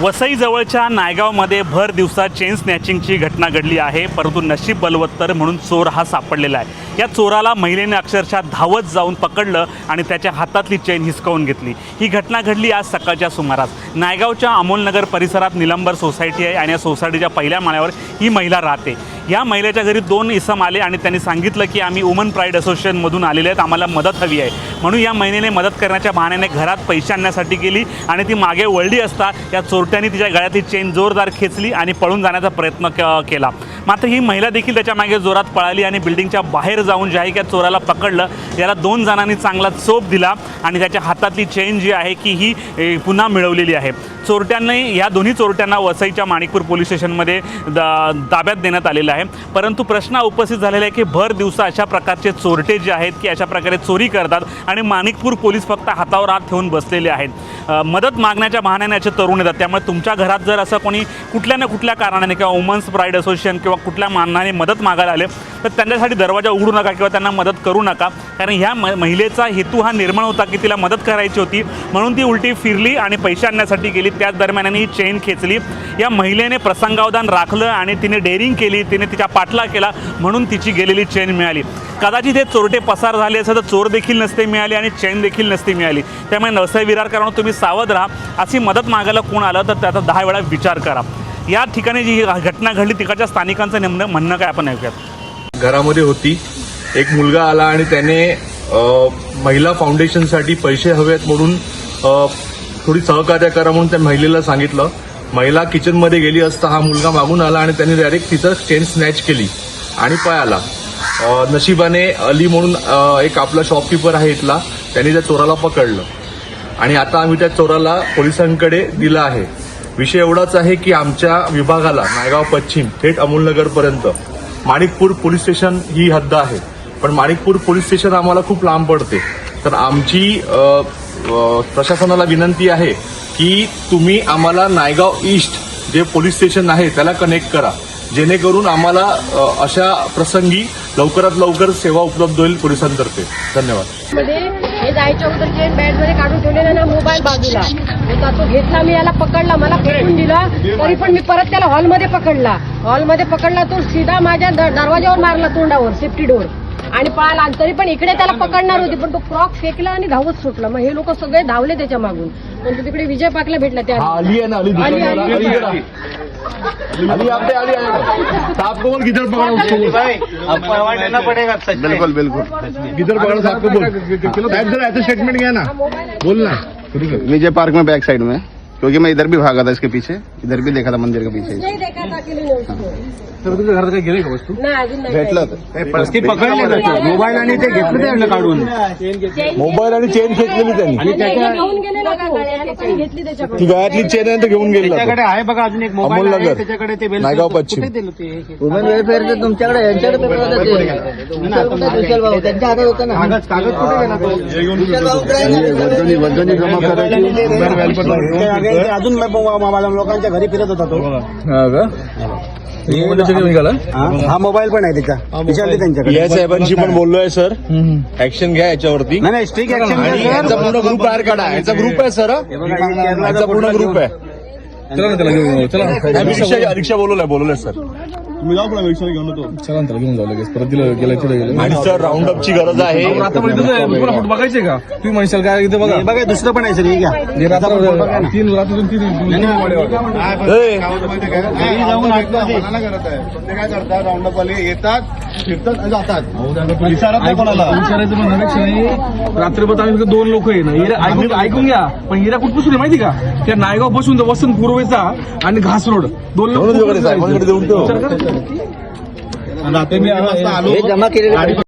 वसईजवळच्या नायगावमध्ये भर दिवसा चेन स्नॅचिंगची घटना घडली आहे. परंतु नशीब बलवत्तर म्हणून चोर हा सापडलेला आहे. या चोराला महिलेने अक्षरशः धावत जाऊन पकडलं आणि त्याच्या हातातली चेन हिसकावून घेतली. ही घटना घडली आज सकाळच्या सुमारास. नायगावच्या अमोलनगर परिसरात निलंबर सोसायटी आहे आणि या सोसायटीच्या पहिल्या माळ्यावर ही महिला राहते. या महिलेच्या घरी दोन इसम आले आणि त्यांनी सांगितलं की आम्ही वुमन प्राईड असोसिएशनमधून आलेले आहेत. आम्हाला मदत हवी आहे. म्हणून या महिलेने मदत करण्याच्या बहाण्याने घरात पैसे आणण्यासाठी गेली आणि ती मागे वळली असता या चोरट्यांनी तिच्या गळ्यातली चेन जोरदार खेचली आणि पळून जाण्याचा प्रयत्न क- केला. मात्र ही महिला देखील त्याच्यामागे जोरात पळाली आणि बिल्डिंगच्या बाहेर जाऊन जे आहे त्या चोराला पकडलं याला दोन जणांनी चांगला चोप दिला आणि त्याच्या हातातली चेन जी आहे की ही पुन्हा मिळवलेली आहे. चोरट्यांनी या दोन्ही चोरट्यांना वसईच्या माणिकपूर पोलीस स्टेशनमध्ये दा ताब्यात देण्यात आलेलं आहे. परंतु प्रश्न उपस्थित झालेला आहे की भर दिवसा अशा प्रकारचे चोरटे जे आहेत की अशा प्रकारे चोरी करतात आणि माणिकपूर पोलीस फक्त हातावर हात ठेवून बसलेले आहेत. मदत मागण्याच्या बहाण्याने असे तरुण येतात. त्यामुळे तुमच्या घरात जर असं कोणी कुठल्या ना कुठल्या कारणाने किंवा वुमन्स प्राईड असोसिएशन किंवा कुठल्या मानाने मदत मागायला आले तर त्यांच्यासाठी दरवाजा उघडू नका किंवा त्यांना मदत करू नका. कारण ह्या म महिलेचा हेतू हा निर्माण होता की तिला मदत करायची होती. म्हणून ती उलटी फिरली आणि पैसे आणण्यासाठी गेली. त्याच दरम्यान ही चेन खेचली. या महिलेने प्रसंगावधान राखलं आणि तिने डेअरिंग केली. तिने तिच्या पाठला केला म्हणून तिची गेलेली चेन मिळाली. कदाचित हे चोरटे पसार झाले असं तर चोर देखील नसते मिळाली आणि चेन देखील नसते मिळाली. त्यामुळे नवसाई विरार करा तुम्ही सावध राहा. अशी मदत मागायला कोण आलं तर त्याचा दहा वेळा विचार करा. या ठिकाणी जी घटना घडली तिकडच्या स्थानिकांचं नेमणं म्हणणं काय आपण ऐकूयात. घरामध्ये होती. एक मुलगा आला आणि त्याने महिला फाउंडेशनसाठी पैसे हवेत म्हणून थोडी सहकार्य करा म्हणून त्या महिलेला सांगितलं. महिला किचनमध्ये गेली असता हा मुलगा मागून आला आणि त्याने डायरेक्ट तिचं चेन स्नॅच केली आणि पळाला. अ, नशिबाने अली म्हणून एक आपला शॉपकीपर आहे इथला त्यांनी त्या चोराला पकडलं. आणि आता आम्ही त्या चोराला पोलिसांकडे दिला आहे. विषय एवढाच आहे की आमच्या विभागाला नायगाव पश्चिम थेट अमोलनगरपर्यंत माणिकपूर पोलीस स्टेशन ही हद्द आहे. पण माणिकपूर पोलीस स्टेशन आम्हाला खूप लांब पडते. तर आमची प्रशासनाला विनंती आहे की तुम्ही आम्हाला नायगाव ईस्ट जे पोलीस स्टेशन आहे त्याला कनेक्ट करा. जेणेकरून आम्हाला अशा प्रसंगी लवकरात लवकर सेवा उपलब्ध होईल पोलिसांतर्फे. धन्यवाद. हे जायच्या अगोदर जे काढून ठेवलेला ना मोबाईल बाजूला. होता तो घेतला मी याला पकडला मला फेकून दिला. तरी पण मी परत त्याला हॉलमध्ये पकडला. हॉलमध्ये पकडला तो सीधा माझ्या दरवाजावर मारला तोंडावर सेफ्टी डोअर आणि पळाला तरी पण इकडे त्याला पकडणार होती पण तो फ्रॉक फेकला आणि धावत सुटला. मग हे लोक सगळे धावले त्याच्या मागून पण तो तिकडे विजय पाकला भेटला त्या अली है ना अली अली, अली. अली इधर आ. अली आप पे अली आएगा साहब को बोल किधर पकड़ा उसको अब परवाना पड़ेगा सच में। बिल्कुल. बिल्कुल किधर पकड़ा साहब को बोल? ऐसे स्टेटमेंट गया ना. बोल ना. विजय पार्क में बैक साइड में क्योंकि मैं इधर भी भागा था इसके पीछे इधर भी देखा था मंदिर के पीछे। नाही देखा था की नाही उसको. तुमच्या घरात काही गेले का वस्तू। नाही अजून नाही भेटलं ती पकडली ना मोबाईल आणि ते घेतलं त्यांना काढून मोबाईल आणि चेन फेकलेली त्यांनी। आणि त्याच्या- घेऊन गेलेला तो. त्याने पण घेतली त्याच्याकडून ती गळ्यातली चेन आहे तर घेऊन गेली त्याच्याकडे आहे बघा अजून एक मोबाईल अमोलनगर. त्याच्याकडे ते नायगाव पश्चिम. कुठे दिलं ते? वुमेन वेलफेअर तुमच्याकडे यांच्याकडे पेपर होता ते. दुसरं कुठे विशाल भाऊ त्यांच्या हातात होतं ना. कागद कागद कुठे गेला तो? विशाल भाऊ वजनी वजनी जमा करायची. अजून माझ्या लोकांच्या घरी फिरत होता तो. हा हा मोबाईल पण आहे त्याचा विचारले त्यांच्याकडे. या साहेबांशी पण बोललोय सर. ऍक्शन घ्या याच्यावरती. नाही नाही स्ट्रिक ऍक्शन आणि यांचा पूर्ण ग्रुप बाहेर काढा. यांचा ग्रुप आहे सर यांचा पूर्ण ग्रुप आहे. चला ना त्याला घेऊन चला. नाही, मी रिक्षा रिक्षा बोलवलंय बोलवलंय सर. चला ना त्याला घेऊन जाऊ लगेच परत दिलं गेलं तिला गेलं आणि सर राऊंड अपची गरज आहे आतापर्यंत तुम्हाला फोटो बघायचे का तुम्ही म्हणशाल काय इथे बघा हे बघा दुसरं पण आहे सर हे घ्या हे रात्र तीन रात्रीतून तीन घरी जाऊन ते काय करतात राऊंडअप वाले येतात फिरतात जातात. विचारत नाही कोणाला? विचारायचं नवीन नाही रात्रभर आम्ही दोन लोक आहे ना. हिरा ऐकून ऐकून घ्या. पण हिरा कुठपासून आहे माहिती का? त्या नायगावपासून तर वसंत पूर्वेचा आणि घास रोड. दोन लोक विचार करा. रात्री मी जमा केलेले